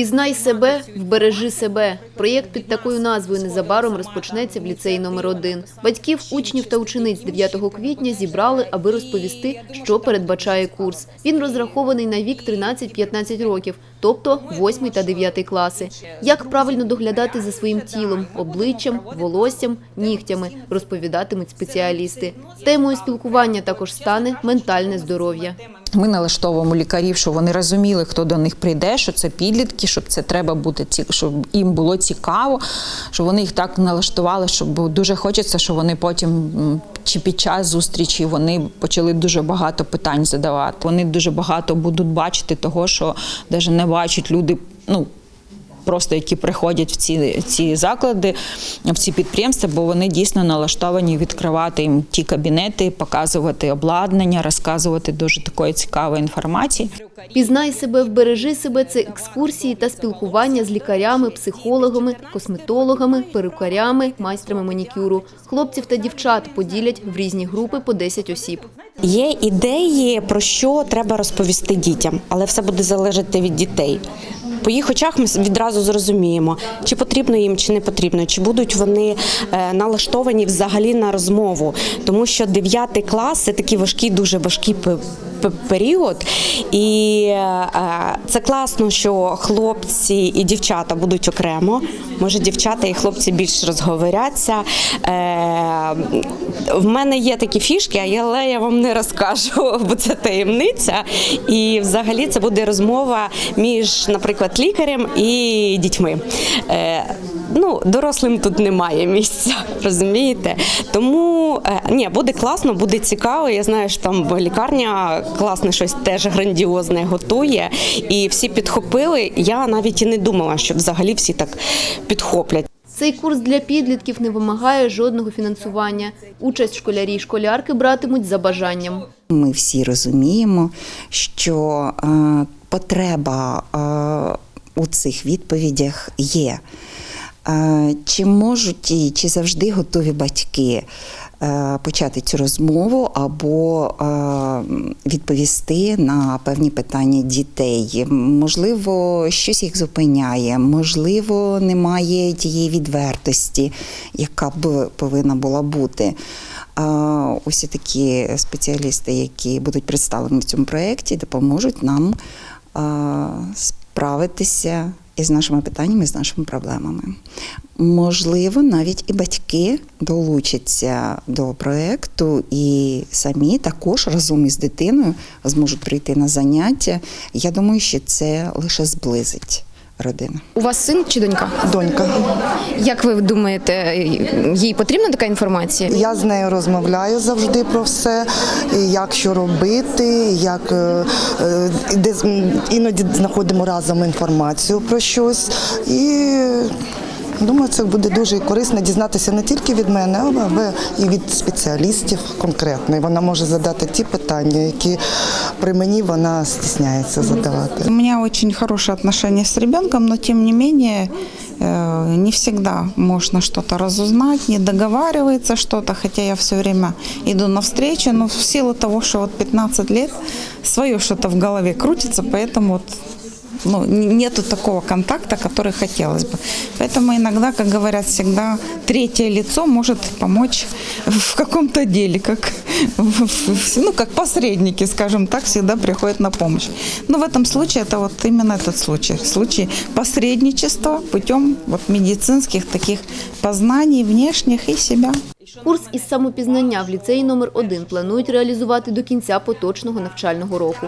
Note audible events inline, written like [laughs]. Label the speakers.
Speaker 1: Пізнай себе, вбережи себе. Проєкт під такою назвою незабаром розпочнеться в ліцеї номер 1 Батьків, учнів та учениць 9 квітня зібрали, аби розповісти, що передбачає курс. Він розрахований на вік 13-15 років, тобто 8 та 9 класи. Як правильно доглядати за своїм тілом, обличчям, волоссям, нігтями, розповідатимуть спеціалісти. Темою спілкування також стане ментальне здоров'я.
Speaker 2: Ми налаштовуємо лікарів, щоб вони розуміли, хто до них прийде, що це підлітки, щоб це треба бути ці- щоб їм було цікаво, щоб вони їх так налаштували, щоб дуже хочеться, щоб вони потім чи під час зустрічі вони почали дуже багато питань задавати. Вони дуже багато будуть бачити того, що навіть не бачать люди. Ну просто які приходять в ці, ці заклади, в ці підприємства, бо вони дійсно налаштовані відкривати їм ті кабінети, показувати обладнання, розказувати дуже такої цікавої інформації.
Speaker 1: Пізнай себе, вбережи себе це екскурсії та спілкування з лікарями, психологами, косметологами, перукарями, майстрами манікюру. Хлопців та дівчат поділять в різні групи по 10 осіб.
Speaker 3: Є ідеї, про що треба розповісти дітям, але все буде залежати від дітей. По їх очах ми відразу зрозуміємо, чи потрібно їм, чи не потрібно, чи будуть вони е, налаштовані взагалі на розмову. Тому що 9 клас це такий важкий, дуже важкий пе- пе- період. І е, це класно, що хлопці і дівчата будуть окремо. Може, дівчата і хлопці більш розговоряться. Е, в мене є такі фішки, але я вам не розкажу, [laughs] бо це таємниця. І взагалі це буде розмова між, наприклад, лікарем і дітьми. Е, ну, дорослим тут немає місця, [laughs] розумієте? Тому е, ні, буде класно, буде цікаво. Я знаю, що там лікарня класне щось теж грандіозне готує, і всі підхопили. Я навіть і не думала, що взагалі всі так підхоплять.
Speaker 1: Цей курс для підлітків не вимагає жодного фінансування. Участь школярі й школярки братимуть за бажанням.
Speaker 4: Ми всі розуміємо, що е, потреба е, у цих відповідях є. Е, Чи можуть і чи завжди готові батьки е, почати цю розмову або е, відповісти на певні питання дітей? Можливо, щось їх зупиняє, можливо, немає тієї відвертості, яка б повинна була бути. Усі такі спеціалісти, які будуть представлені в цьому проєкті, допоможуть нам справитися із нашими питаннями, з нашими проблемами. Можливо, навіть і батьки долучаться до проєкту і самі також разом із дитиною зможуть прийти на заняття. Я думаю, що це лише зблизить родину.
Speaker 5: У вас син чи донька?
Speaker 6: Донька.
Speaker 5: Як ви думаєте, їй потрібна така інформація?
Speaker 6: Я з нею розмовляю завжди про все, як що робити, як е, е, де іноді знаходимо разом інформацію про щось. І думаю, це буде дуже корисно дізнатися не тільки від мене, але і від спеціалістів конкретно. І вона може задати ті питання, які при мені вона стісняється задавати.
Speaker 7: У меня очень хорошие отношения с ребенком, но тем не менее э, не всегда можно что-то разузнать, не договаривается что-то, хотя я все время иду навстречу, но в силу того, что вот 15 лет свое что-то в голове крутится, поэтому вот ну, н- нету такого контакта, который хотелось бы. Поэтому иногда, как говорят всегда, третье лицо может помочь в каком-то деле, как, в- в- ну, как посредники, скажем так, всегда приходят на помощь. Но в этом случае это вот именно этот случай. Случай посредничества путем вот медицинских таких познаний внешних и себя.
Speaker 1: Курс із самопізнання в ліцеї номер 1 планують реалізувати до кінця поточного навчального року.